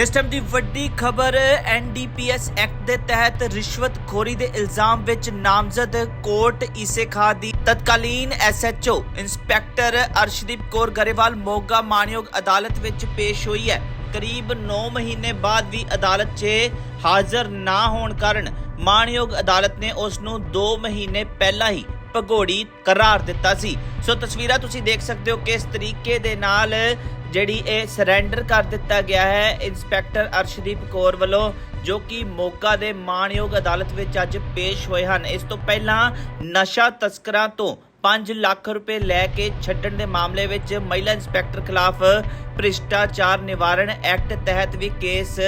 ਇਸ ਟਾਈਮ ਦੀ ਵੱਡੀ ਖਬਰ ਐਨਡੀਪੀਐਸ ਐਕਟ ਦੇ ਤਹਿਤ ਰਿਸ਼ਵਤਖੋਰੀ ਦੇ ਇਲਜ਼ਾਮ ਵਿੱਚ ਨਾਮਜ਼ਦ ਕੋਰਟ ਈਸੇ ਖਾਂ ਦੀ ਤਤਕਾਲੀਨ ਐਸਐਚਓ ਇੰਸਪੈਕਟਰ ਅਰਸ਼ਦੀਪ ਕੌਰ ਗਰੇਵਾਲ ਮੋਗਾ ਮਾਨਯੋਗ ਅਦਾਲਤ ਵਿੱਚ ਪੇਸ਼ ਹੋਈ ਹੈ। ਕਰੀਬ 9 ਮਹੀਨੇ ਬਾਅਦ ਵੀ ਅਦਾਲਤ 'ਚ ਹਾਜ਼ਰ ਨਾ ਹੋਣ ਕਾਰਨ ਮਾਨਯੋਗ ਅਦਾਲਤ ਨੇ ਉਸ ਨੂੰ 2 ਮਹੀਨੇ ਪਹਿਲਾਂ ਹੀ ਭਗੌੜੀ ਕਰਾਰ ਦਿੱਤਾ ਸੀ। ਸੋ ਤਸਵੀਰਾਂ ਤੁਸੀਂ ਦੇਖ ਸਕਦੇ ਹੋ ਕਿਸ ਤਰੀਕੇ ਦੇ ਨਾਲ ਜਿਹੜੀ ਇਹ ਸਰੈਂਡਰ ਕਰ ਦਿੱਤਾ ਗਿਆ ਹੈ ਇੰਸਪੈਕਟਰ ਅਰਸ਼ਦੀਪ ਕੌਰ ਵੱਲੋਂ, ਜੋ ਕਿ ਮੋਗਾ ਦੇ ਮਾਣਯੋਗ ਅਦਾਲਤ ਵਿੱਚ ਅੱਜ ਪੇਸ਼ ਹੋਏ ਹਨ। ਇਸ ਤੋਂ ਪਹਿਲਾਂ ਨਸ਼ਾ ਤਸਕਰਾਂ ਤੋਂ 5 ਲੱਖ ਰੁਪਏ ਲੈ ਕੇ ਛੱਡਣ ਦੇ ਮਾਮਲੇ ਵਿੱਚ ਮਹਿਲਾ ਇੰਸਪੈਕਟਰ ਖਿਲਾਫ ਭ੍ਰਿਸ਼ਟਾਚਾਰ ਨਿਵਾਰਣ ਐਕਟ ਤਹਿਤ ਵੀ ਕੇਸ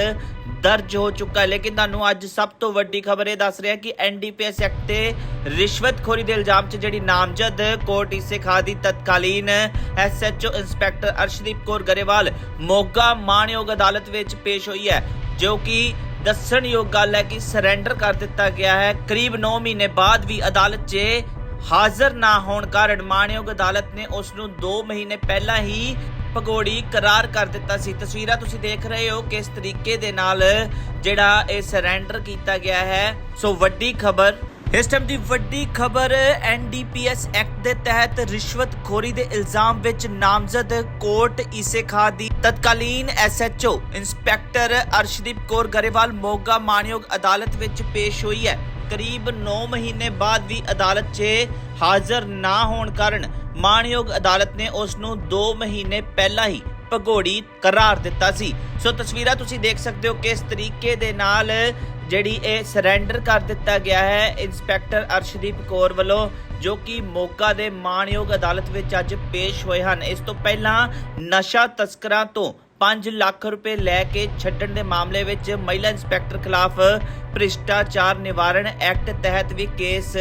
ਦਰਜ ਹੋ ਚੁੱਕਾ ਹੈ। ਲੇਕਿਨ ਤੁਹਾਨੂੰ ਅੱਜ ਸਭ ਤੋਂ ਵੱਡੀ ਖਬਰ ਇਹ ਦੱਸ ਰਿਹਾ ਕਿ ਐਨਡੀਪੀਐਸ ਐਕਟ ਤੇ ਰਿਸ਼ਵਤਖੋਰੀ ਦੇ ਇਲਜ਼ਾਮ 'ਚ ਜਿਹੜੀ ਨਾਮਜ਼ਦ ਕੋਰਟ ਇਸੇ ਖਾਂ ਦੀ ਤਤਕਾਲੀਨ ਐਸਐਚਓ ਇੰਸਪੈਕਟਰ ਅਰਸ਼ਦੀਪ ਕੌਰ ਗਰੇਵਾਲ ਮੋਗਾ ਮਾਣਯੋਗ ਅਦਾਲਤ ਵਿੱਚ ਪੇਸ਼ ਹੋਈ ਹੈ, ਜੋ ਕਿ ਦੱਸਣਯੋਗ ਗੱਲ ਹੈ ਕਿ ਸਰੈਂਡਰ ਕਰ ਦਿੱਤਾ ਗਿਆ ਹੈ। ਕਰੀਬ 9 ਮਹੀਨੇ ਬਾਅਦ ਵੀ ਅਦਾਲਤ 'ਚ ਹਾਜ਼ਰ ਨਾ ਹੋਣ ਕਾਰਨ ਮਾਣਯੋਗ ਅਦਾਲਤ ਨੇ ਉਸ ਨੂੰ 2 ਮਹੀਨੇ ਪਹਿਲਾਂ ਹੀ ਭਗੌੜੀ ਕਰਾਰ ਕਰ ਦਿੱਤਾ ਸੀ। ਤਸਵੀਰਾਂ ਤੁਸੀਂ ਦੇਖ ਰਹੇ ਹੋ ਕਿਸ ਤਰੀਕੇ ਦੇ ਨਾਲ ਜਿਹੜਾ ਇਹ ਸਰੈਂਡਰ ਕੀਤਾ ਗਿਆ ਹੈ। ਸੋ ਵੱਡੀ ਖਬਰ, ਇਸ ਟਾਈਮ ਦੀ ਵੱਡੀ ਖਬਰ ਐਨਡੀਪੀਐਸ ਐਕਟ ਦੇ ਤਹਿਤ ਰਿਸ਼ਵਤਖੋਰੀ ਦੇ ਇਲਜ਼ਾਮ ਵਿੱਚ ਨਾਮਜ਼ਦ ਕੋਰਟ ਈਸੇ ਖਾਂ ਦੀ ਤਤਕਾਲੀਨ ਐਸਐਚਓ ਇੰਸਪੈਕਟਰ ਅਰਸ਼ਦੀਪ ਕੌਰ ਗਰੇਵਾਲ ਮੋਗਾ ਮਾਨਯੋਗ ਅਦਾਲਤ ਵਿੱਚ ਪੇਸ਼ ਹੋਈ ਹੈ। ਕਰੀਬ 9 ਮਹੀਨੇ ਬਾਅਦ ਵੀ ਅਦਾਲਤ 'ਚ ਹਾਜ਼ਰ ਨਾ ਹੋਣ ਕਾਰਨ ਮਾਣਯੋਗ ਅਦਾਲਤ ਨੇ ਉਸ ਨੂੰ 2 ਮਹੀਨੇ ਪਹਿਲਾਂ ਹੀ ਭਗੌੜੀ ਕਰਾਰ ਦਿੱਤਾ ਸੀ। ਸੋ ਤਸਵੀਰਾਂ ਤੁਸੀਂ ਦੇਖ ਸਕਦੇ ਹੋ ਕਿਸ ਤਰੀਕੇ ਦੇ ਨਾਲ ਜਿਹੜੀ ਇਹ ਸਰੈਂਡਰ ਕਰ ਦਿੱਤਾ ਗਿਆ ਹੈ ਇੰਸਪੈਕਟਰ ਅਰਸ਼ਦੀਪ ਕੌਰ ਵੱਲੋਂ, ਜੋ ਕਿ ਮੋਗਾ ਦੇ ਮਾਣਯੋਗ ਅਦਾਲਤ ਵਿੱਚ ਅੱਜ ਪੇਸ਼ ਹੋਏ ਹਨ। ਇਸ ਤੋਂ ਪਹਿਲਾਂ ਨਸ਼ਾ ਤਸਕਰਾਂ ਤੋਂ 5 ਲੱਖ ਰੁਪਏ ਲੈ ਕੇ ਛੱਡਣ ਦੇ ਮਾਮਲੇ ਵਿੱਚ ਮਹਿਲਾ ਇੰਸਪੈਕਟਰ ਖਿਲਾਫ ਭ੍ਰਿਸ਼ਟਾਚਾਰ ਨਿਵਾਰਣ ਐਕਟ ਤਹਿਤ ਵੀ ਕੇਸ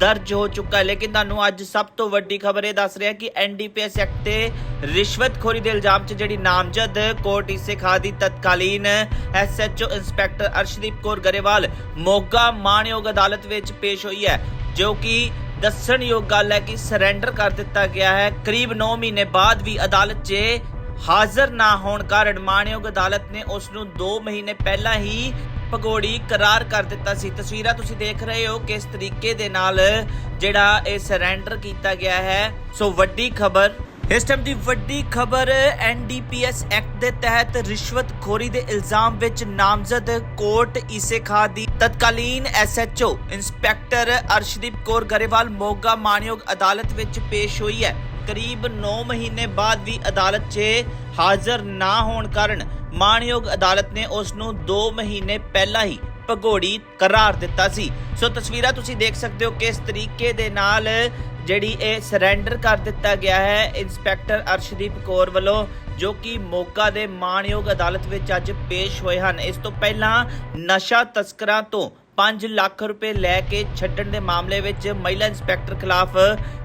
ਦਰਜ ਹੋ ਚੁੱਕਾ ਹੈ। ਲੇਕਿਨ ਤੁਹਾਨੂੰ ਅੱਜ ਸਭ ਤੋਂ ਵੱਡੀ ਖਬਰ ਇਹ ਦੱਸ ਰਿਹਾ ਕਿ ਐਨਡੀਪੀਐਸ ਐਕਟ ਤੇ ਰਿਸ਼ਵਤਖੋਰੀ ਦੇ ਇਲਜ਼ਾਮ 'ਚ ਜਿਹੜੀ ਨਾਮਜ਼ਦ ਕੋਰਟ ਇਸੇ ਖਾ ਦੀ ਤਤਕਾਲੀਨ ਐਸਐਚਓ ਇੰਸਪੈਕਟਰ ਅਰਸ਼ਦੀਪ ਕੌਰ ਗਰੇਵਾਲ ਮੋਗਾ ਮਾਣਯੋਗ ਅਦਾਲਤ ਵਿੱਚ ਪੇਸ਼ ਹੋਈ ਹੈ, ਜੋ ਕਿ ਦੱਸਣਯੋਗ ਗੱਲ ਹੈ ਕਿ ਸਰੈਂਡਰ ਕਰ ਦਿੱਤਾ ਗਿਆ ਹੈ। ਕਰੀਬ 9 ਮਹੀਨੇ ਬਾਅਦ ਵੀ ਅਦਾਲਤ 'ਚ ਹਾਜ਼ਰ ਨਾ ਹੋਣ ਕਾਰਨ ਮਾਣਯੋਗ ਅਦਾਲਤ ਨੇ ਉਸ ਨੂੰ 2 ਮਹੀਨੇ ਪਹਿਲਾਂ ਹੀ ਭਗੌੜੀ ਕਰਾਰ ਕਰ ਦਿੱਤਾ ਸੀ। ਤਸਵੀਰਾਂ ਤੁਸੀਂ ਦੇਖ ਰਹੇ ਹੋ ਕਿਸ ਤਰੀਕੇ ਦੇ ਨਾਲ ਜਿਹੜਾ ਇਹ ਸਰੈਂਡਰ ਕੀਤਾ ਗਿਆ ਹੈ। ਸੋ ਵੱਡੀ ਖਬਰ, ਇਸ ਟਾਈਮ ਦੀ ਵੱਡੀ ਖਬਰ ਐਨਡੀਪੀਐਸ ਐਕਟ ਦੇ ਤਹਿਤ ਰਿਸ਼ਵਤਖੋਰੀ ਦੇ ਇਲਜ਼ਾਮ ਵਿੱਚ ਨਾਮਜ਼ਦ ਕੋਰਟ ਈਸੇ ਖਾਂ ਦੀ ਤਤਕਾਲੀਨ ਐਸਐਚਓ ਇੰਸਪੈਕਟਰ ਅਰਸ਼ਦੀਪ ਕੌਰ ਗਰੇਵਾਲ ਮੋਗਾ ਮਾਨਯੋਗ ਅਦਾਲਤ ਵਿੱਚ ਪੇਸ਼ ਹੋਈ ਹੈ। ਕਰੀਬ 9 ਮਹੀਨੇ ਬਾਅਦ ਵੀ ਅਦਾਲਤ 'ਚ ਹਾਜ਼ਰ ਨਾ ਹੋਣ ਕਾਰਨ ਮਾਣਯੋਗ ਅਦਾਲਤ ਨੇ ਉਸ ਨੂੰ 2 ਮਹੀਨੇ ਪਹਿਲਾਂ ਹੀ ਭਗੌੜੀ ਕਰਾਰ ਦਿੱਤਾ ਸੀ। ਸੋ ਤਸਵੀਰਾਂ ਤੁਸੀਂ ਦੇਖ ਸਕਦੇ ਹੋ ਕਿਸ ਤਰੀਕੇ ਦੇ ਨਾਲ ਜਿਹੜੀ ਇਹ ਸਰੈਂਡਰ ਕਰ ਦਿੱਤਾ ਗਿਆ ਹੈ ਇੰਸਪੈਕਟਰ ਅਰਸ਼ਦੀਪ ਕੌਰ ਵੱਲੋਂ, ਜੋ ਕਿ ਮੋਗਾ ਦੇ ਮਾਣਯੋਗ ਅਦਾਲਤ ਵਿੱਚ ਅੱਜ ਪੇਸ਼ ਹੋਏ ਹਨ। ਇਸ ਤੋਂ ਪਹਿਲਾਂ ਨਸ਼ਾ ਤਸਕਰਾਂ ਤੋਂ 5 ਲੱਖ ਰੁਪਏ ਲੈ ਕੇ ਛੱਡਣ ਦੇ ਮਾਮਲੇ ਵਿੱਚ ਮਹਿਲਾ ਇੰਸਪੈਕਟਰ ਖਿਲਾਫ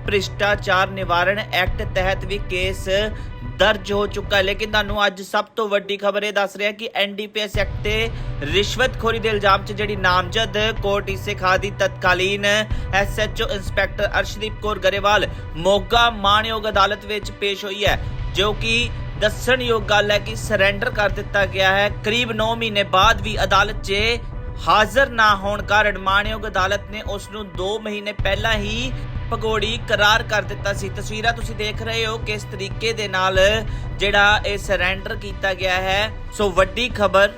ਭ੍ਰਿਸ਼ਟਾਚਾਰ ਨਿਵਾਰਣ ਐਕਟ ਤਹਿਤ ਵੀ ਕੇਸ ਦਰਜ ਹੋ ਚੁੱਕਾ ਹੈ। ਲੇਕਿਨ ਤੁਹਾਨੂੰ ਅੱਜ ਸਭ ਤੋਂ ਵੱਡੀ ਖਬਰ ਇਹ ਦੱਸ ਰਿਹਾ ਕਿ ਐਨਡੀਪੀਐਸ ਐਕਟ ਤੇ ਰਿਸ਼ਵਤਖੋਰੀ ਦੇ ਇਲਜ਼ਾਮ 'ਚ ਜਿਹੜੀ ਨਾਮਜ਼ਦ ਕੋਰਟ ਇਸੇ ਖਾਂ ਦੀ ਤਤਕਾਲੀਨ ਐਸਐਚਓ ਇੰਸਪੈਕਟਰ ਅਰਸ਼ਦੀਪ ਕੌਰ ਗਰੇਵਾਲ ਮੋਗਾ ਮਾਣਯੋਗ ਅਦਾਲਤ ਵਿੱਚ ਪੇਸ਼ ਹੋਈ ਹੈ, ਜੋ ਕਿ ਦੱਸਣਯੋਗ ਗੱਲ ਹੈ ਕਿ ਸਰੈਂਡਰ ਕਰ ਦਿੱਤਾ ਗਿਆ ਹੈ। ਕਰੀਬ 9 ਮਹੀਨੇ ਬਾਅਦ ਵੀ ਅਦਾਲਤ 'ਚ ਹਾਜ਼ਰ ਨਾ ਹੋਣ ਕਾਰਨ ਮਾਣਯੋਗ ਅਦਾਲਤ ਨੇ ਉਸ ਨੂੰ 2 ਮਹੀਨੇ ਪਹਿਲਾਂ ਹੀ ਭਗੌੜੀ ਕਰਾਰ ਕਰ ਦਿੱਤਾ ਸੀ। ਤਸਵੀਰਾਂ ਤੁਸੀਂ ਦੇਖ ਰਹੇ ਹੋ ਕਿਸ ਤਰੀਕੇ ਦੇ ਨਾਲ ਜਿਹੜਾ ਇਹ ਸਰੈਂਡਰ ਕੀਤਾ ਗਿਆ ਹੈ। ਸੋ ਵੱਡੀ ਖਬਰ